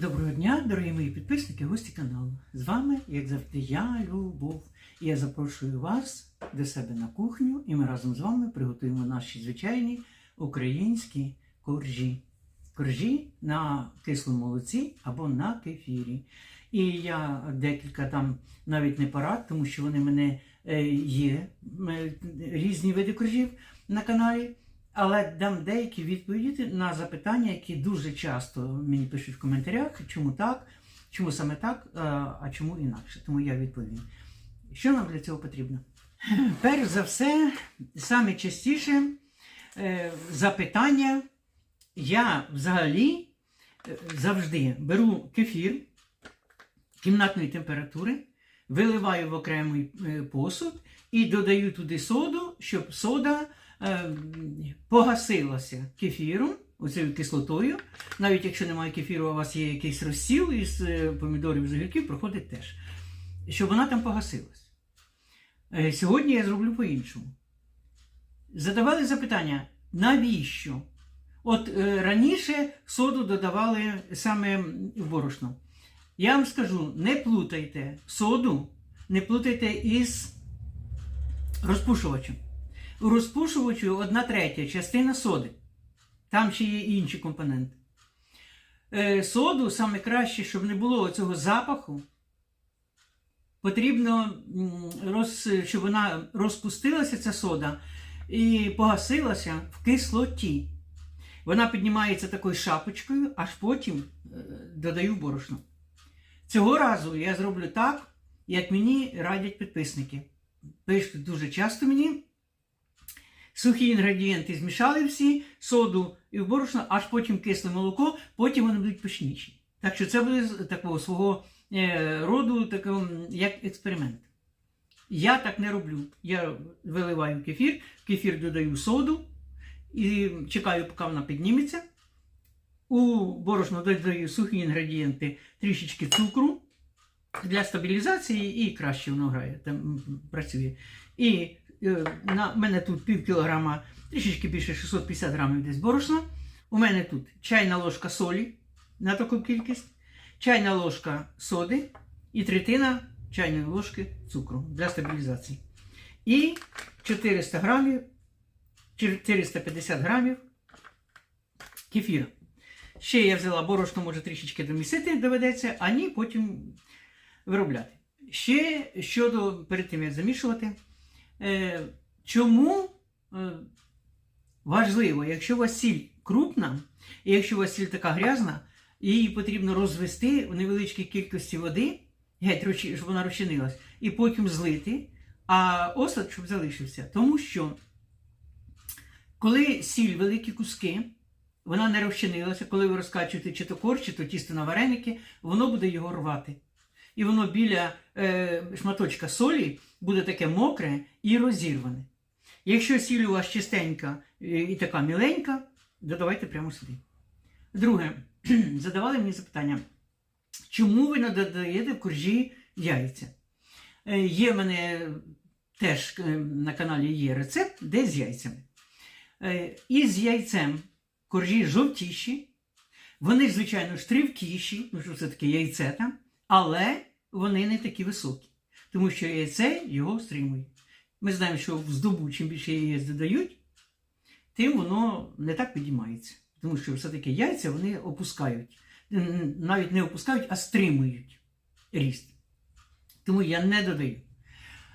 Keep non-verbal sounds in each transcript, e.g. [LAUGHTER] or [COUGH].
Доброго дня, дорогі мої підписники, гості каналу. З вами, як завжди, я, Любов. І я запрошую вас до себе на кухню, і ми разом з вами приготуємо наші звичайні українські коржі. Коржі на кислому молоці або на кефірі. І я декілька там навіть не парад, тому що вони мене е, є е, різні види коржів на каналі. Але дам деякі відповіді на запитання, які дуже часто мені пишуть в коментарях, чому так, чому саме так, а, а чому інакше. Тому я відповім. Що нам для цього потрібно? Перш за все, саме частіше е, запитання я взагалі е, завжди беру кефір кімнатної температури, виливаю в окремий е, посуд і додаю туди соду, щоб сода е, погасилася кефіром, оцією кислотою. Навіть якщо немає кефіру, у вас є якийсь розсіл із е, помідорів з огірків, проходить теж. Щоб вона там погасилась. Е, Сьогодні я зроблю по-іншому. Задавали запитання, навіщо? От раніше соду додавали саме в борошно. Я вам скажу, не плутайте соду, не плутайте із розпушувачем. Розпушувачу одна третя частина соди. Там ще є інші компоненти. Е, соду саме краще, щоб не було цього запаху. Потрібно, щоб вона розпустилася, ця сода, і погасилася в кислоті. Вона піднімається такою шапочкою, аж потім е, додаю борошно. Цього разу я зроблю так, як мені радять підписники. Пишуть дуже часто мені. Сухі інгредієнти змішали всі, соду і борошно, аж потім кисле молоко, потім вони будуть пишніші. Так що це буде такого свого е, роду, такого, як експеримент. Я так не роблю. Я виливаю кефір, в кефір додаю соду і чекаю, поки вона підніметься. У борошно додаю сухі інгредієнти, трішечки цукру для стабілізації і краще воно грає, там працює. І на мене тут пів кілограма, трішечки більше 650 грамів десь борошна. У мене тут чайна ложка солі на таку кількість, чайна ложка соди і третина чайної ложки цукру для стабілізації. І 400 грамів, 450 грамів кефіру. Ще я взяла борошно, може трішечки домісити доведеться, а ні, потім виробляти. Ще щодо перед тим, як замішувати, е, чому е, важливо, якщо у вас сіль крупна, і якщо у вас сіль така грязна, її потрібно розвести в невеличкій кількості води, геть, щоб вона розчинилась, і потім злити, а осад, щоб залишився. Тому що, коли сіль великі куски, вона не розчинилася, коли ви розкачуєте чи то корж, чи то тісто на вареники, воно буде його рвати. І воно біля е, шматочка солі буде таке мокре і розірване. Якщо сіль у вас чистенька е, і така міленька, додавайте прямо сюди. Друге, [CLEARS THROAT] задавали мені запитання, чому ви не додаєте в коржі яйця? Е, Є в мене теж е, на каналі є рецепт, де з яйцями. Е, І з яйцем коржі жовтіші, вони, звичайно, штрівкіші, ну що це таке яйце там, але вони не такі високі, тому що яйце його стримує. Ми знаємо, що в здобу, чим більше яєць додають, тим воно не так підіймається. Тому що все-таки яйця вони опускають. Навіть не опускають, а стримують ріст. Тому я не додаю.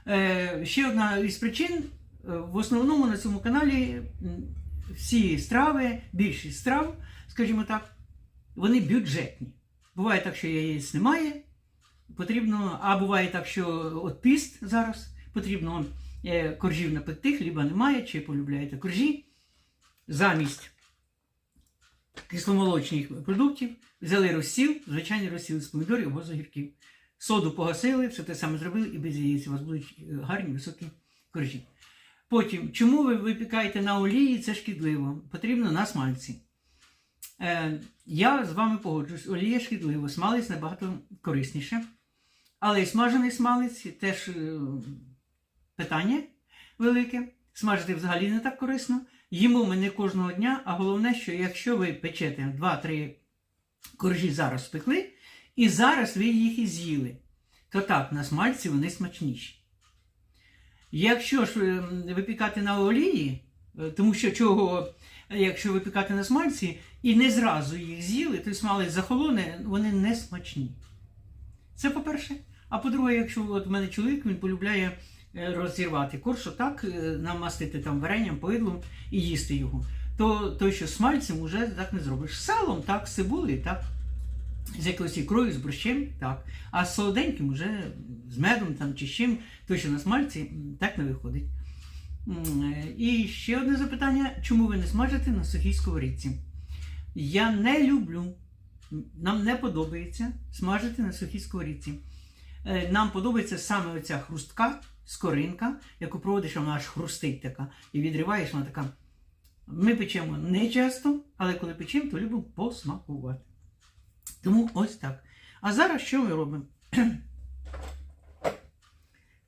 Е, ще одна із причин. е, В основному на цьому каналі всі страви, більшість страв, скажімо так, вони бюджетні. Буває так, що яєць немає, потрібно, а буває так, що от піст зараз, потрібно е, коржів напекти, хліба немає, чи полюбляєте коржі. Замість кисломолочних продуктів взяли розсіл, звичайний розсіл з помідорів або з огірків. Соду погасили, все те саме зробили, і без яєць у вас будуть е, гарні високі коржі. Потім, чому ви випікаєте на олії, це шкідливо. Потрібно на смальці. Е, я з вами погоджуюсь, олія шкідлива, смалець набагато корисніше. Але і смажений смалець теж е, питання велике. Смажити взагалі не так корисно. Їмо ми не кожного дня, а головне, що якщо ви печете 2-3 коржі зараз спекли, і зараз ви їх і з'їли. То так, на смальці вони смачніші. Якщо ж е, випікати на олії, е, тому що чого, якщо випікати на смальці і не зразу їх з'їли, то смалець захолоне, вони не смачні. Це по-перше. А по-друге, якщо от в мене чоловік він полюбляє е, розірвати корж, так, е, намастити там варенням, повидлом і їсти його, то той, що смальцем, уже так не зробиш. З салом, так, з цибулею, так. З якоюсь ікрою, з борщем, так. А з солоденьким уже з медом там, чи з чим, то, що на смальці, так не виходить. Е, І ще одне запитання: чому ви не смажите на сухій сковорідці? Я не люблю, нам не подобається смажити на сухій сковорідці. Е, Нам подобається саме оця хрустка, скоринка, яку проводиш, вона аж хрустить така, і відриваєш, вона така. Ми печемо не часто, але коли печемо, то любимо посмакувати. Тому ось так. А зараз що ми робимо? [CLEARS THROAT]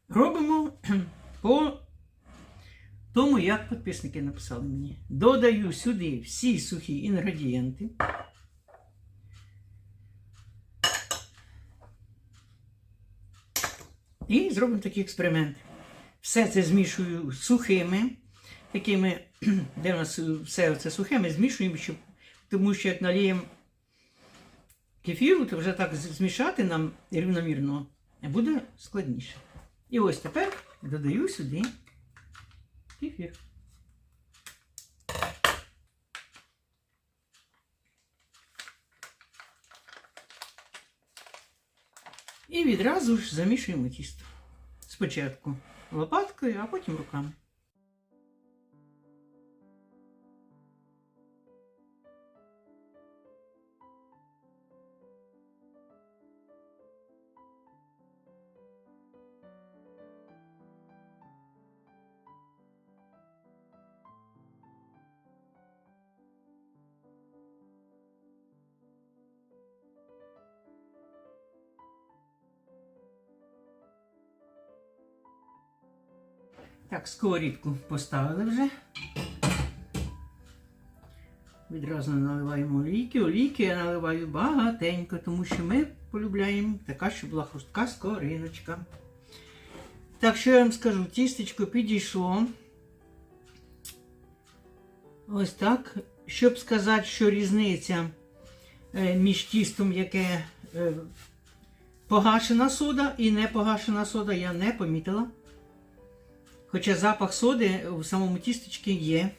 робимо [CLEARS THROAT] по тому, як підписники написали мені. Додаю сюди всі сухі інгредієнти. І зробимо такий експеримент. Все це змішую сухими, такими, [CLEARS THROAT] де у нас все це сухе, ми змішуємо, щоб, тому що як наліємо кефіру, то вже так змішати нам рівномірно буде складніше. І ось тепер додаю сюди кефір. І відразу ж замішуємо тісто. Спочатку лопаткою, а потім руками. Так, сковорідку поставили вже. Відразу наливаємо олійки. Олійки я наливаю багатенько, тому що ми полюбляємо така, щоб була хрустка скориночка. Так, що я вам скажу, тістечко підійшло. Ось так. Щоб сказати, що різниця е, між тістом, яке е, погашена сода і не погашена сода, я не помітила. Хоча запах соди в самому тістечці є.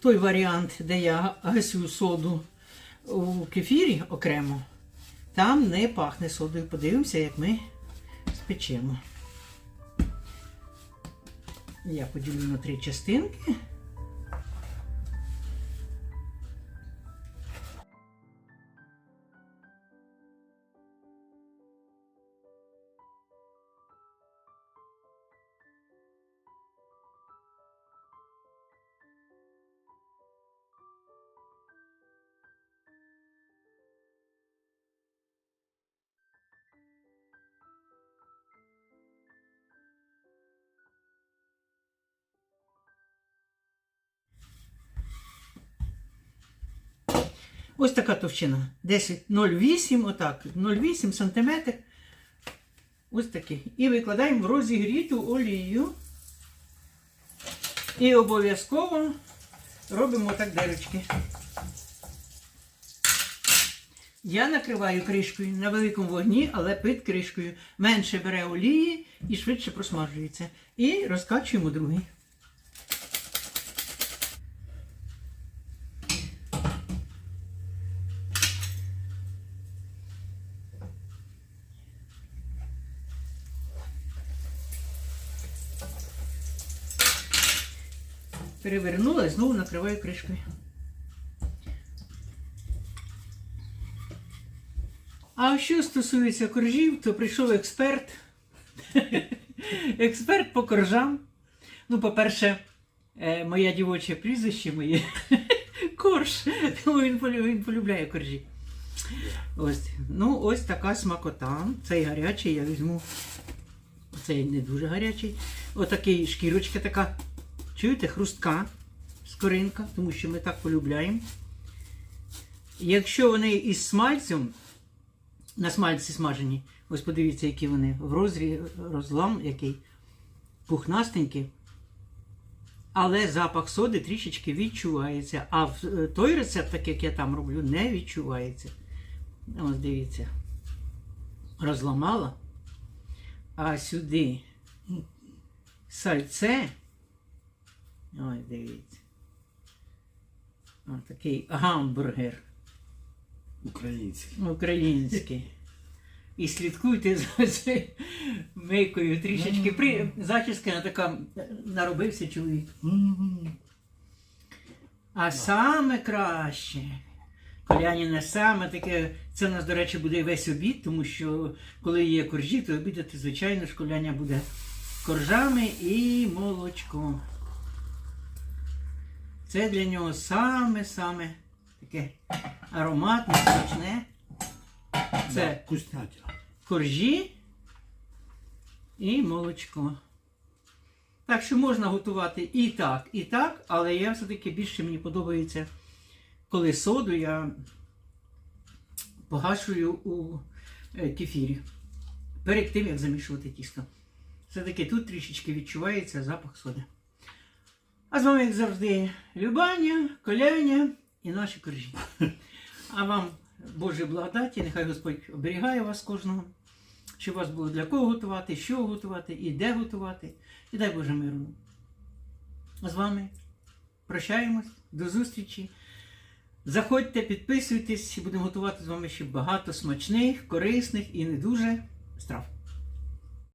Той варіант, де я гасю соду у кефірі окремо, там не пахне содою. Подивимося, як ми спечемо. Я поділю на три частинки. Ось така товщина. 10 0,8, отак, 0,8 см. Ось такий. І викладаємо в розігріту олію. І обов'язково робимо так дирочки. Я накриваю кришкою на великому вогні, але під кришкою. Менше бере олії і швидше просмажується. І розкачуємо другий. Перевернула і знову накриваю кришкою. А що стосується коржів, то прийшов експерт. експерт по коржам. Ну, по-перше, е, моє дівоче прізвище моє корж. Тому він, він полюбляє коржі. Ось. Ну, ось така смакота. Цей гарячий я візьму. Цей не дуже гарячий. Отакий шкірочка така. Чуєте, хрустка, скоринка, тому що ми так полюбляємо. Якщо вони із смальцем, на смальці смажені, ось подивіться, які вони в розрі, розлам, який пухнастенький. Але запах соди трішечки відчувається. А в е, той рецепт, так як я там роблю, не відчувається. Ось дивіться. Розламала. А сюди сальце. Ось дивіться. Ось такий гамбургер Український. український. І слідкуйте за цією мийкою трішечки. При... Зачіска на така наробився чоловік. А саме краще. Коляніна саме таке, це у нас, до речі, буде весь обід, тому що коли є коржі, то обідати, звичайно, ж коляня буде коржами і молочком. Це для нього саме-саме таке ароматне, смачне. Це коржі і молочко. Так що можна готувати і так, і так, але я все-таки більше мені подобається, коли соду я погашую у е, кефірі. Перед тим, як замішувати тісто. Все-таки тут трішечки відчувається запах соди. А з вами, як завжди, Любаня, Коляня і наші коржі. А вам Божої благодаті, нехай Господь оберігає вас кожного, щоб вас було для кого готувати, що готувати і де готувати. І дай Боже миру. А з вами прощаємось, до зустрічі. Заходьте, підписуйтесь і будемо готувати з вами ще багато смачних, корисних і не дуже страв.